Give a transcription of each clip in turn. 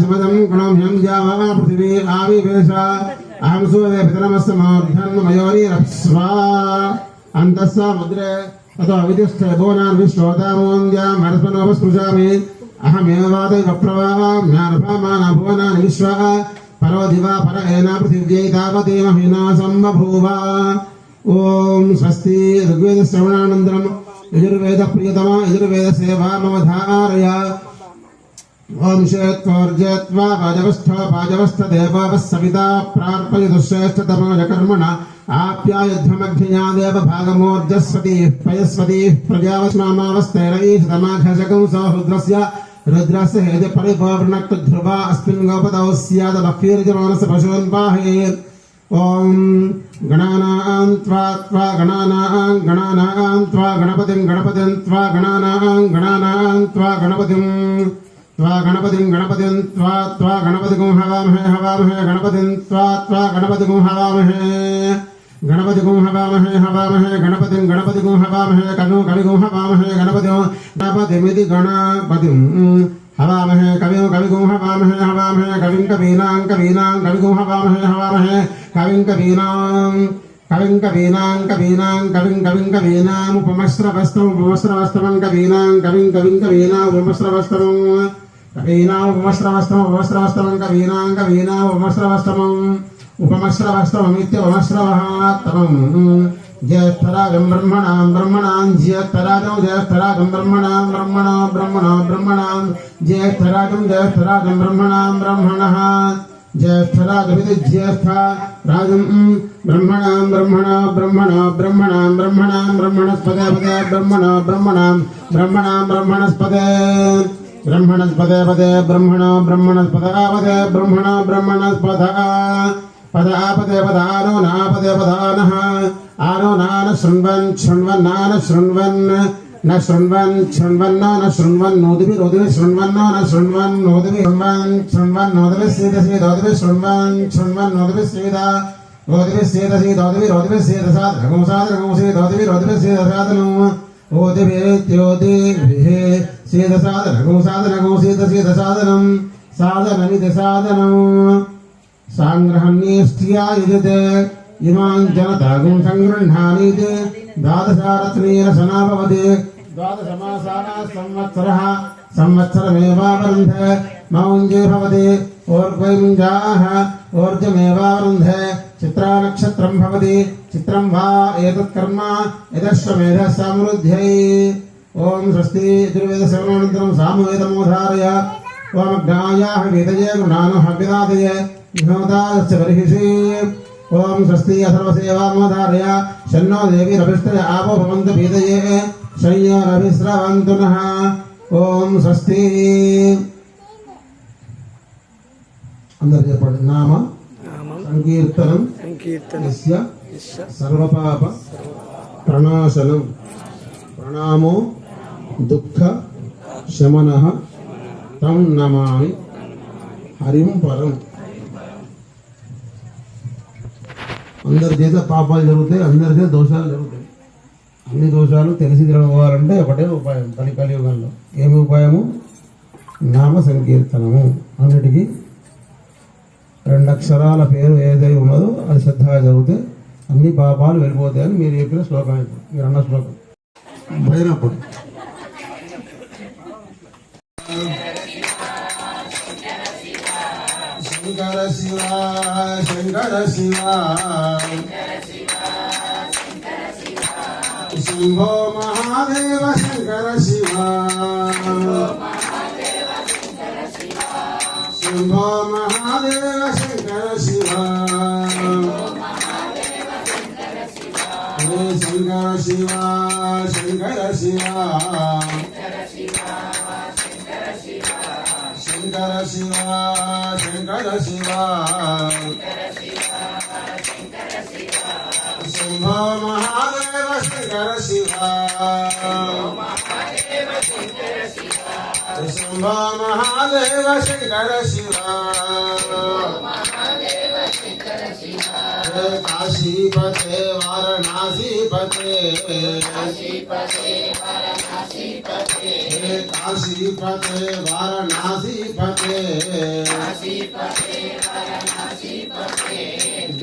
స్మదం గుణం యం జావా పృథివీ ఆవివేశ అహం సూర్య పితరమస్తమోర్ధన్మయోనిరప్స్వ అంతస్స ముద్రే తతో అవితిష్ట భువనాన్ విశ్వోదామోంద్యాం హరస్మనోపస్పృశామి అహమేవాదై వప్రవాహాం జ్ఞానభామాన భువనాన్ విశ్వ పరో దివా పర ఏనా పృథివ్యై తావతి మహినా సంబభూవ ఓం స్వస్తి ఋగ్వేద శ్రవణానంతరం యజుర్వేద ప్రియతమ యజుర్వేద సేవా మమ ధారయ पाजवस्थ पाजवस्थ देवावः सविता प्रार्पयतु श्रेष्ठतमोजकर्मण आप्यायुद्धमग्निया देव भागमोर्जस्वतीः पयस्वतीः प्रजावस्मामावस्तेरैषतमाघशकं सौरुद्रस्य रुद्रस्य हेति परिपूर्णक्तध्रुवा अस्मिन् गोपदौ स्यादभक्तिर्जमानस्य पशून् पाहेत् ॐ गणानां त्वा त्वा गणानां गणानां त्वा गणपतिं गणपतिं त्वा गणानां गणानां त्वा गणपतिं त्वा गणपतिं गणपतिं त्वा त्वा गणपतिगुं हवामहे हवामहे गणपतिं त्वा त्वा गणपतिगुं हवामहे गणपतिगुं हवामहे हवामहे गणपतिं गणपतिगुं हवामहे कविं कविगुं हवामहे गणपतिं गणपतिमिति गणपतिं हवामहे कविं कविगुं हवामहे हवामहे कविं कवीनां कवीनां कविगुं हवामहे हवामहे कविं कवीनां కవిం కవీనాం కవీనాం కవిం కవిం కవీనాం ఉపమశ్రవస్తం ఉపమశ్రవస్తవం కవీనాం కవిం కవిం కవీనాం ఉపమశ్రవస్తవం కవీనాం ఉపమశ్రవస్తవం ఉపమశ్రవస్తవం కవీనాం కవీనాం ఉపమశ్రవస్తవం ఉపమశ్రవస్తమమిత్యుపమశ్రవహాత్మం జ్యేష్ఠరాజం బ్రహ్మణాం బ్రహ్మణాం జ్యేష్ఠరాజం జ్యేష్ఠరాజం బ్రహ్మణాం బ్రహ్మణో బ్రహ్మణో బ్రహ్మణాం జ్యేష్ఠరాజం జ్యేష్ఠరాజం బ్రహ్మణాం బ్రహ్మణ ब्रह्मणः ज्येष्ठराजमिति ज्येष्ठ राजं ब्रह्मणां ब्रह्मणो ब्रह्मणो ब्रह्मणां ब्रह्मणां ब्रह्मणस्पदे पदे ब्रह्मणो ब्रह्मणां ब्रह्मणां ब्रह्मणस्पदे ब्रह्मणस्पदे पदे ब्रह्मणो ब्रह्मणस्पदापदे ब्रह्मणो ब्रह्मणस्पदः पदापदे पदानो नापदे पदानः आनो नान शृण्वन् शृण्वन्नान शृण्वन् न शृण्वन् शृण्वन्नो न शृण्वन् नोदिभि रोदिभि शृण्वन्नो न शृण्वन् नोदिभि शृण्वन् शृण्वन् नोदिभि सीद सीदोदिभि शृण्वन् शृण्वन् नोदिभि सीद रोदिभि सीद सीदोदिभि रोदिभि सीद साद रघुसाद रघुसी दोदिभि रोदिभि सीद सादनु ओदिभेत्योदिभिः सीद साद रघुसाद रघुसीद सीद सादनं सादनमिति सादनम् साङ्ग्रहण्येष्ट्या युजते ఇమాం జనతాగం సంగృహాణీతి ద్వాదశారత్నీర సనాభవతి ద్వాదశమాసాన సంవత్సర సంవత్సరమేవావరుంధ మౌంజే భవతి ఓర్వైంజాహ ఓర్జమేవావరుంధ చిత్రానక్షత్రం భవతి చిత్రం వా ఏతత్కర్మ యదశ్వమేధ సమృద్ధ్యై ఓం స్వస్తి యజుర్వేద శ్రవణానంతరం సామవేదమోధారయ ఓమగ్నాయా హేదయే గుణాను హవ్యదాదయ వినోదాయ బర్హిషీ ఓం స్వస్తి సర్వసేవామధారయ శన్నో దేవి రవిష్ట ఆపో భవంత భీతయే. శయ్యో రవిశ్రవంతున ఓం స్వస్తి. అందరు చెప్పండి. నామ సంకీర్తనం సర్వపాప. ప్రణాశనం ప్రణామో దుఃఖ శమన తం నమామి హరిం పరం. అందరి చేత పాపాలు జరుగుతాయి అందరి చేత దోషాలు జరుగుతాయి. అన్ని దోషాలు తెలిసి తిరగవాలంటే ఒకటే ఉపాయం కలి కలియుగంలో. ఏమి ఉపాయము? నామ సంకీర్తనము. అన్నిటికీ రెండు అక్షరాల పేరు ఏదై ఉన్నదో అది శ్రద్ధగా చదివితే అన్ని పాపాలు వెళ్ళిపోతాయని మీరు చెప్పిన శ్లోకం ఇప్పుడు మీరు అన్న శ్లోకం. భైరప్పుడు శంకర శివ శంకర శివ. శంభో మహాదేవ శంకర శివ. శంభో మహాదేవ శంకర శివ. హరే శంకర శివ శంకర శివ. శంకర శివ శంకర శివ. శంభ మహాదేవ శంకర శివ. శంభ మహాదేవ శంకర శివ. हर काशी पते वाराणसी पते काशी पते वाराणसी पते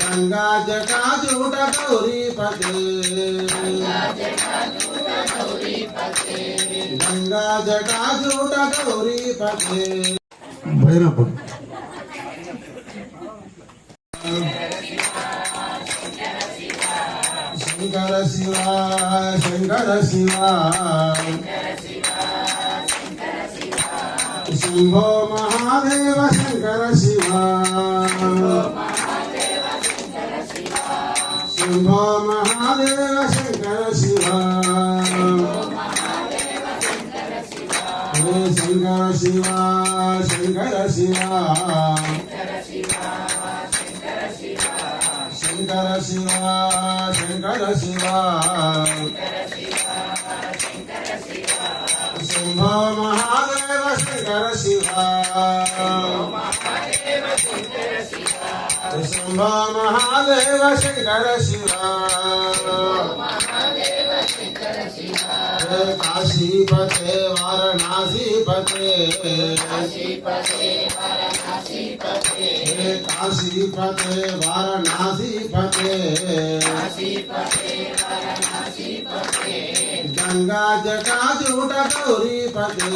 गंगा जटा जूट गौरी पते गंगा जटा जूट गौरी पते गंगा जटा శంకర శివ శంకర శివ. శంభో మహాదేవ శంకర శివ. శంభో మహాదేవ శంకర శివ. హే శంకర శివ శంకర శివ. శంకర శివ శంకర శివ శంభ మహాదేవ శంకర శివ శంభ మహాదేవ శంకర శివ काशी पते वाराणसी पते काशी पते वाराणसी पते गंगा जटा जूट गौरी पते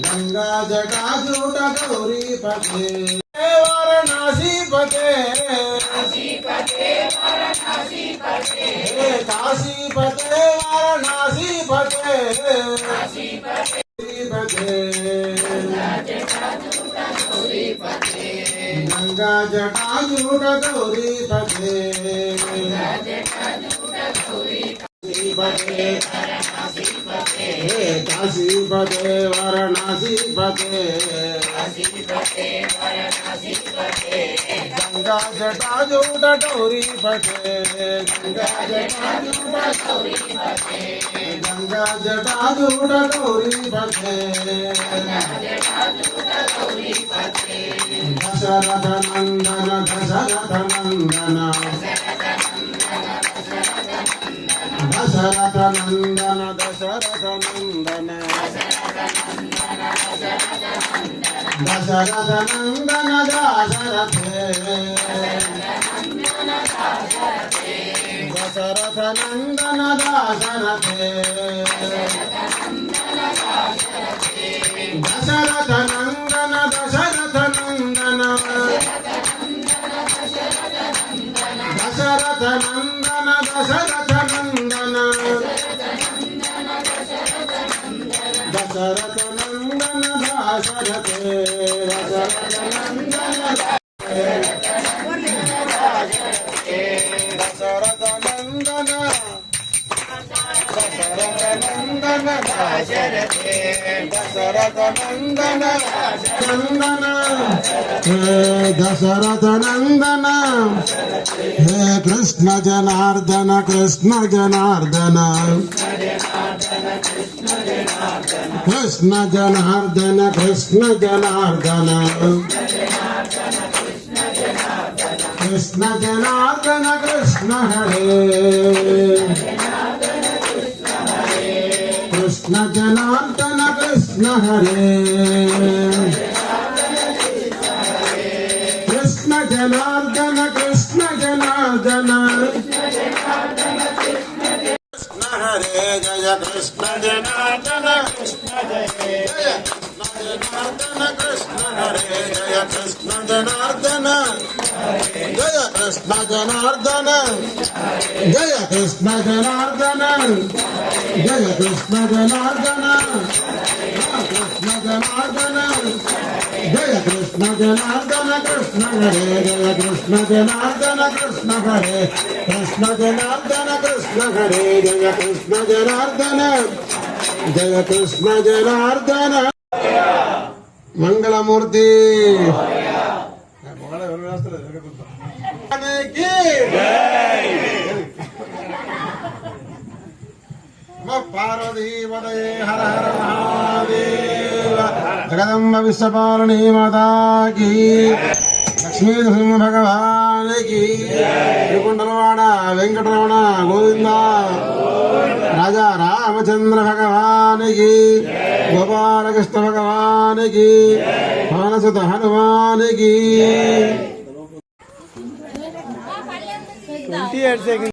गंगा जटा जूट गौरी पते वाराणसी पते काशी पते वाराणसी पते गंगा जटा झूठ गौरी पते काशी पते वाराणसी पते గౌరీ పదే కాశీపతే వారణాసి పదే గంగా జటాజూట గౌరీ పదే గంగా జటాజూట గంగా జటాజూట గౌరీ పదే దశరథ నందన దశరథ నందన. దశరథ నందన దశరథ నందన దశరథ నందన దాశరథే దశరథ నందన దాశరథే దశరథ నందన దశరథ నందన దశరథ నందన దశరథ దశరథ నందన దాశరథే దశరథ నందన నందన దశరథ నందన హే కృష్ణ జనార్దన కృష్ణ జనార్దన. కృష్ణ జనార్దన కృష్ణ జనార్దన. కృష్ణ జనార్దన కృష్ణ హరే. కృష్ణ జనార్దన కృష్ణ హరే. కృష్ణ జనార్దన కృష్ణ జనార్దన. కృష్ణ హరే జయ కృష్ణ జనార్దన కృష్ణ జయ. జయ కృష్ణ జనార్దన కృష్ణ హరే జయ కృష్ణ జనార్దన జయ కృష్ణ జనార్దన జయ కృష్ణ జనార్దన జయ కృష్ణ జనార్దన కృష్ణ జనార్దన జయ కృష్ణ జనార్దన కృష్ణ హరే జయ కృష్ణ జనార్దన కృష్ణ హరే కృష్ణ జనార్దన కృష్ణ హరే జయ కృష్ణ జనార్దన జయ కృష్ణ జనార్దన మంగళమూర్తి. పార్వతీ వదయే హర హర మహాదేవ జగదంబ విశ్వపాలని మాతాకి. లక్ష్మీ నృసింహ భగవాన్. లక్ష్మీ నరసింహ వెంకటరమణ గోవింద. రాజా రామచంద్ర భగవానికి. గోపాలకృష్ణ భగవానికి. పవనసుత హనుమానికి. ట్వంటీ ఎయిట్ సెకండ్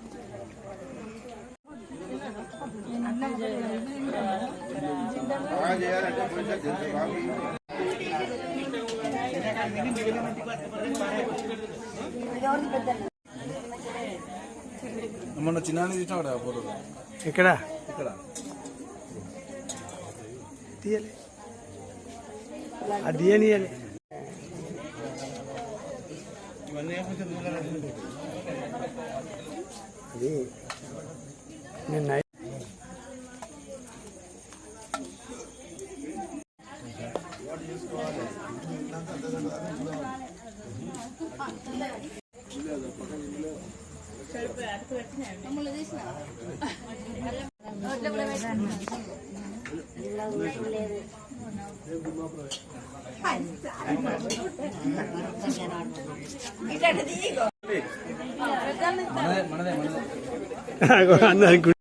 మొన్న చిన్న తీసినా ఫోటో? ఇక్కడ? ఇక్కడ. తీయలే. అది తీయనియలే అది నేను అందరికి